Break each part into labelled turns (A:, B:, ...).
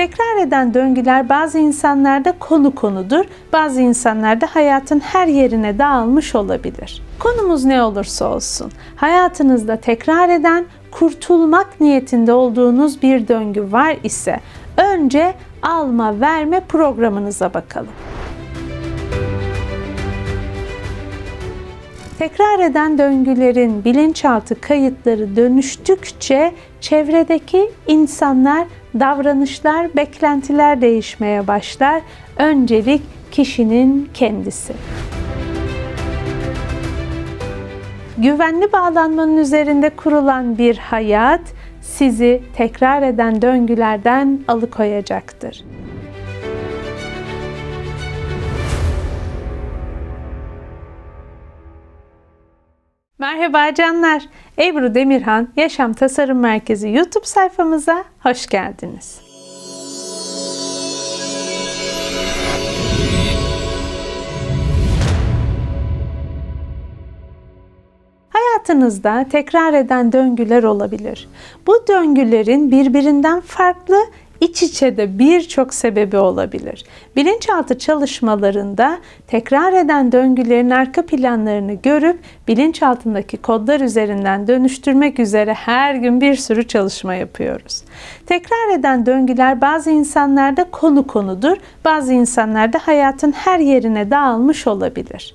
A: Tekrar eden döngüler bazı insanlarda konu konudur, bazı insanlarda hayatın her yerine dağılmış olabilir. Konumuz ne olursa olsun, hayatınızda tekrar eden, kurtulmak niyetinde olduğunuz bir döngü var ise önce alma verme programınıza bakalım. Tekrar eden döngülerin bilinçaltı kayıtları dönüştükçe çevredeki insanlar, davranışlar, beklentiler değişmeye başlar. Öncelik kişinin kendisi. Güvenli bağlanmanın üzerinde kurulan bir hayat sizi tekrar eden döngülerden alıkoyacaktır. Merhaba canlar. Ebru Demirhan Yaşam Tasarım Merkezi YouTube sayfamıza hoş geldiniz. Hayatınızda tekrar eden döngüler olabilir. Bu döngülerin birbirinden farklı iç içe de birçok sebebi olabilir. Bilinçaltı çalışmalarında tekrar eden döngülerin arka planlarını görüp bilinçaltındaki kodlar üzerinden dönüştürmek üzere her gün bir sürü çalışma yapıyoruz. Tekrar eden döngüler bazı insanlarda konu konudur, bazı insanlarda hayatın her yerine dağılmış olabilir.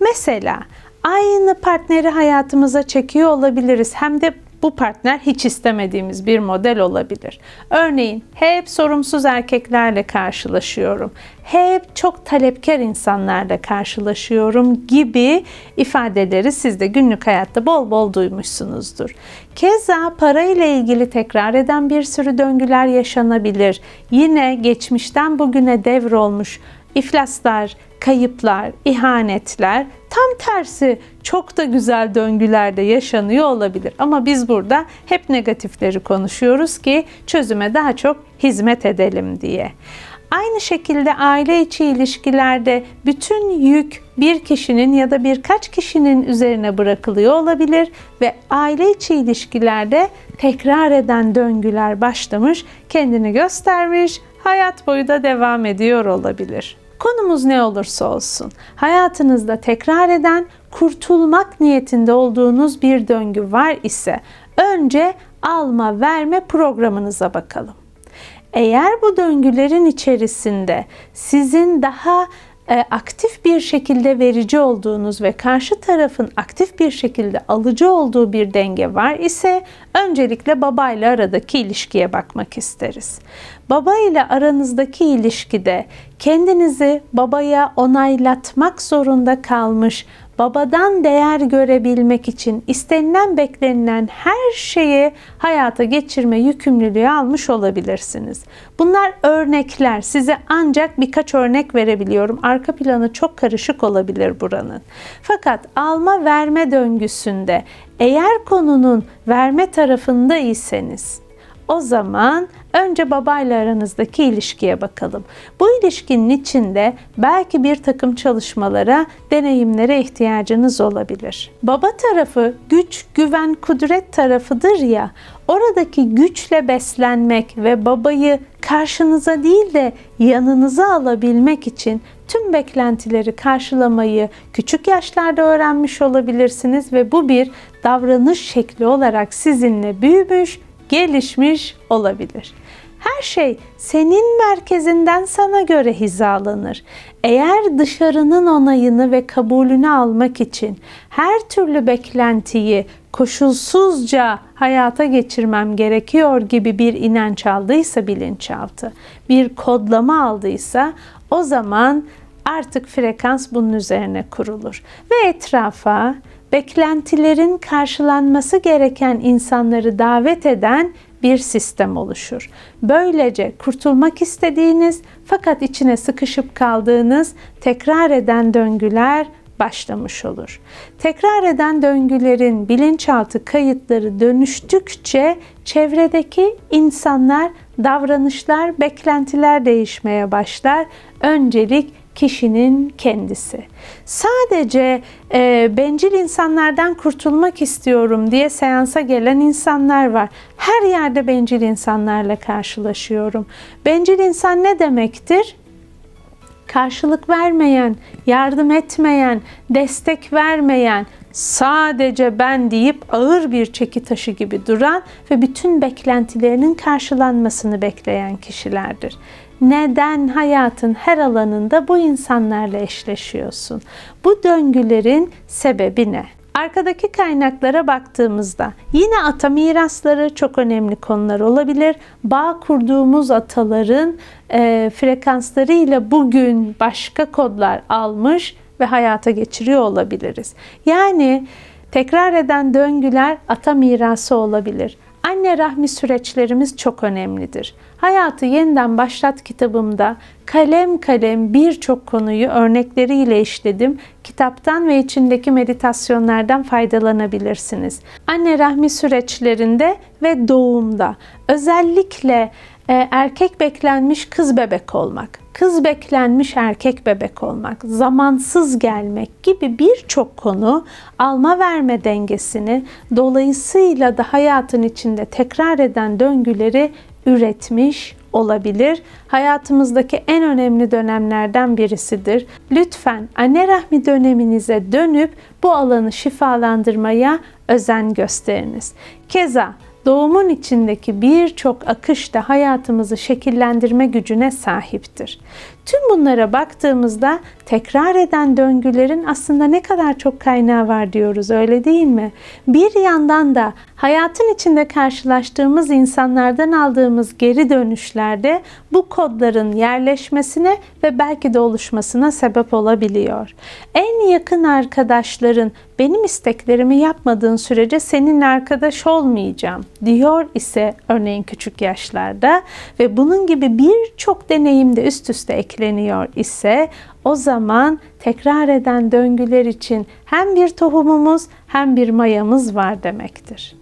A: Mesela aynı partneri hayatımıza çekiyor olabiliriz. Hem de bu partner hiç istemediğimiz bir model olabilir. Örneğin hep sorumsuz erkeklerle karşılaşıyorum. Hep çok talepkar insanlarla karşılaşıyorum gibi ifadeleri siz de günlük hayatta bol bol duymuşsunuzdur. Keza para ile ilgili tekrar eden bir sürü döngüler yaşanabilir. Yine geçmişten bugüne devrolmuş iflaslar, kayıplar, ihanetler tam tersi çok da güzel döngülerde yaşanıyor olabilir. Ama biz burada hep negatifleri konuşuyoruz ki çözüme daha çok hizmet edelim diye. Aynı şekilde aile içi ilişkilerde bütün yük bir kişinin ya da birkaç kişinin üzerine bırakılıyor olabilir ve aile içi ilişkilerde tekrar eden döngüler başlamış, kendini göstermiş, hayat boyu da devam ediyor olabilir. Konumuz ne olursa olsun, hayatınızda tekrar eden, kurtulmak niyetinde olduğunuz bir döngü var ise önce alma verme programınıza bakalım. Eğer bu döngülerin içerisinde sizin daha e, aktif bir şekilde verici olduğunuz ve karşı tarafın aktif bir şekilde alıcı olduğu bir denge var ise öncelikle babayla aradaki ilişkiye bakmak isteriz. Baba ile aranızdaki ilişkide kendinizi babaya onaylatmak zorunda kalmış, babadan değer görebilmek için istenilen beklenilen her şeyi hayata geçirme yükümlülüğü almış olabilirsiniz. Bunlar örnekler. Size ancak birkaç örnek verebiliyorum. Arka planı çok karışık olabilir buranın. Fakat alma verme döngüsünde eğer konunun verme tarafındaysanız o zaman önce babayla aranızdaki ilişkiye bakalım. Bu ilişkinin içinde belki bir takım çalışmalara, deneyimlere ihtiyacınız olabilir. Baba tarafı güç, güven, kudret tarafıdır ya. Oradaki güçle beslenmek ve babayı karşınıza değil de yanınıza alabilmek için tüm beklentileri karşılamayı küçük yaşlarda öğrenmiş olabilirsiniz ve bu bir davranış şekli olarak sizinle büyümüş gelişmiş olabilir. Her şey senin merkezinden sana göre hizalanır. Eğer dışarının onayını ve kabulünü almak için her türlü beklentiyi koşulsuzca hayata geçirmem gerekiyor gibi bir inanç aldıysa bilinçaltı, bir kodlama aldıysa o zaman artık frekans bunun üzerine kurulur ve etrafa beklentilerin karşılanması gereken insanları davet eden bir sistem oluşur. Böylece kurtulmak istediğiniz fakat içine sıkışıp kaldığınız tekrar eden döngüler başlamış olur. Tekrar eden döngülerin bilinçaltı kayıtları dönüştükçe çevredeki insanlar, davranışlar, beklentiler değişmeye başlar. Öncelik kişinin kendisi. Sadece e, bencil insanlardan kurtulmak istiyorum diye seansa gelen insanlar var. Her yerde bencil insanlarla karşılaşıyorum. Bencil insan ne demektir? karşılık vermeyen, yardım etmeyen, destek vermeyen, sadece ben deyip ağır bir çeki taşı gibi duran ve bütün beklentilerinin karşılanmasını bekleyen kişilerdir. Neden hayatın her alanında bu insanlarla eşleşiyorsun? Bu döngülerin sebebi ne? Arkadaki kaynaklara baktığımızda yine ata mirasları çok önemli konular olabilir. Bağ kurduğumuz ataların e, frekanslarıyla bugün başka kodlar almış ve hayata geçiriyor olabiliriz. Yani tekrar eden döngüler ata mirası olabilir. Anne rahmi süreçlerimiz çok önemlidir. Hayatı Yeniden Başlat kitabımda kalem kalem birçok konuyu örnekleriyle işledim. Kitaptan ve içindeki meditasyonlardan faydalanabilirsiniz. Anne rahmi süreçlerinde ve doğumda özellikle erkek beklenmiş kız bebek olmak, kız beklenmiş erkek bebek olmak, zamansız gelmek gibi birçok konu alma verme dengesini dolayısıyla da hayatın içinde tekrar eden döngüleri üretmiş olabilir. Hayatımızdaki en önemli dönemlerden birisidir. Lütfen anne rahmi döneminize dönüp bu alanı şifalandırmaya özen gösteriniz. Keza doğumun içindeki birçok akış da hayatımızı şekillendirme gücüne sahiptir. Tüm bunlara baktığımızda tekrar eden döngülerin aslında ne kadar çok kaynağı var diyoruz öyle değil mi? Bir yandan da hayatın içinde karşılaştığımız insanlardan aldığımız geri dönüşlerde bu kodların yerleşmesine ve belki de oluşmasına sebep olabiliyor. En yakın arkadaşların benim isteklerimi yapmadığın sürece seninle arkadaş olmayacağım diyor ise örneğin küçük yaşlarda ve bunun gibi birçok deneyimde üst üste ekleniyor ise o zaman tekrar eden döngüler için hem bir tohumumuz hem bir mayamız var demektir.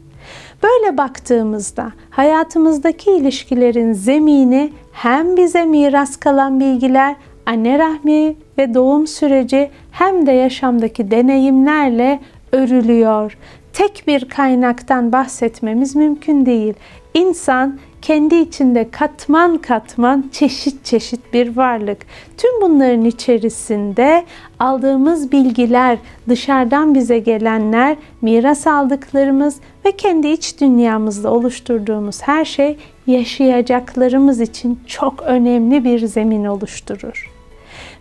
A: Böyle baktığımızda hayatımızdaki ilişkilerin zemini hem bize miras kalan bilgiler, anne rahmi ve doğum süreci hem de yaşamdaki deneyimlerle örülüyor. Tek bir kaynaktan bahsetmemiz mümkün değil. İnsan kendi içinde katman katman çeşit çeşit bir varlık. Tüm bunların içerisinde aldığımız bilgiler, dışarıdan bize gelenler, miras aldıklarımız ve kendi iç dünyamızda oluşturduğumuz her şey yaşayacaklarımız için çok önemli bir zemin oluşturur.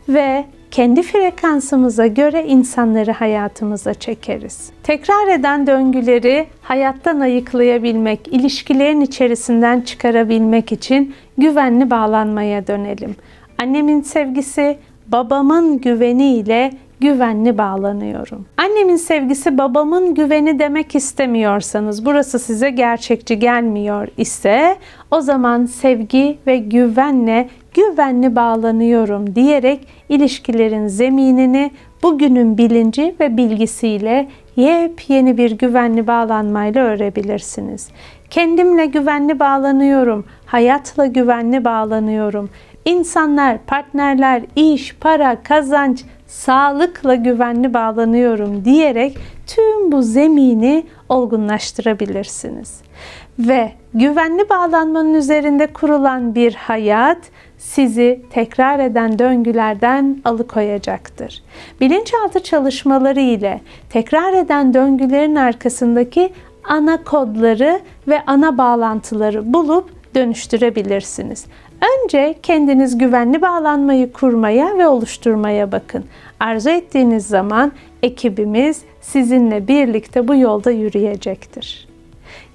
A: Ve kendi frekansımıza göre insanları hayatımıza çekeriz. Tekrar eden döngüleri hayattan ayıklayabilmek, ilişkilerin içerisinden çıkarabilmek için güvenli bağlanmaya dönelim. Annemin sevgisi, babamın güveniyle güvenli bağlanıyorum. Annemin sevgisi babamın güveni demek istemiyorsanız, burası size gerçekçi gelmiyor ise o zaman sevgi ve güvenle güvenli bağlanıyorum diyerek ilişkilerin zeminini bugünün bilinci ve bilgisiyle yepyeni bir güvenli bağlanmayla örebilirsiniz. Kendimle güvenli bağlanıyorum, hayatla güvenli bağlanıyorum. İnsanlar, partnerler, iş, para, kazanç, sağlıkla güvenli bağlanıyorum diyerek tüm bu zemini olgunlaştırabilirsiniz. Ve güvenli bağlanmanın üzerinde kurulan bir hayat sizi tekrar eden döngülerden alıkoyacaktır. Bilinçaltı çalışmaları ile tekrar eden döngülerin arkasındaki ana kodları ve ana bağlantıları bulup dönüştürebilirsiniz. Önce kendiniz güvenli bağlanmayı kurmaya ve oluşturmaya bakın. Arzu ettiğiniz zaman ekibimiz sizinle birlikte bu yolda yürüyecektir.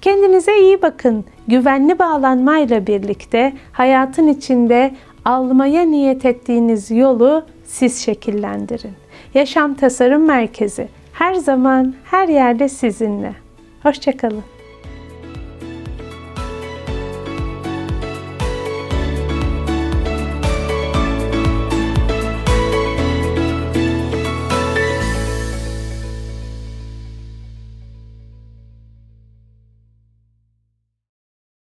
A: Kendinize iyi bakın. Güvenli bağlanmayla birlikte hayatın içinde almaya niyet ettiğiniz yolu siz şekillendirin. Yaşam Tasarım Merkezi her zaman her yerde sizinle. Hoşçakalın.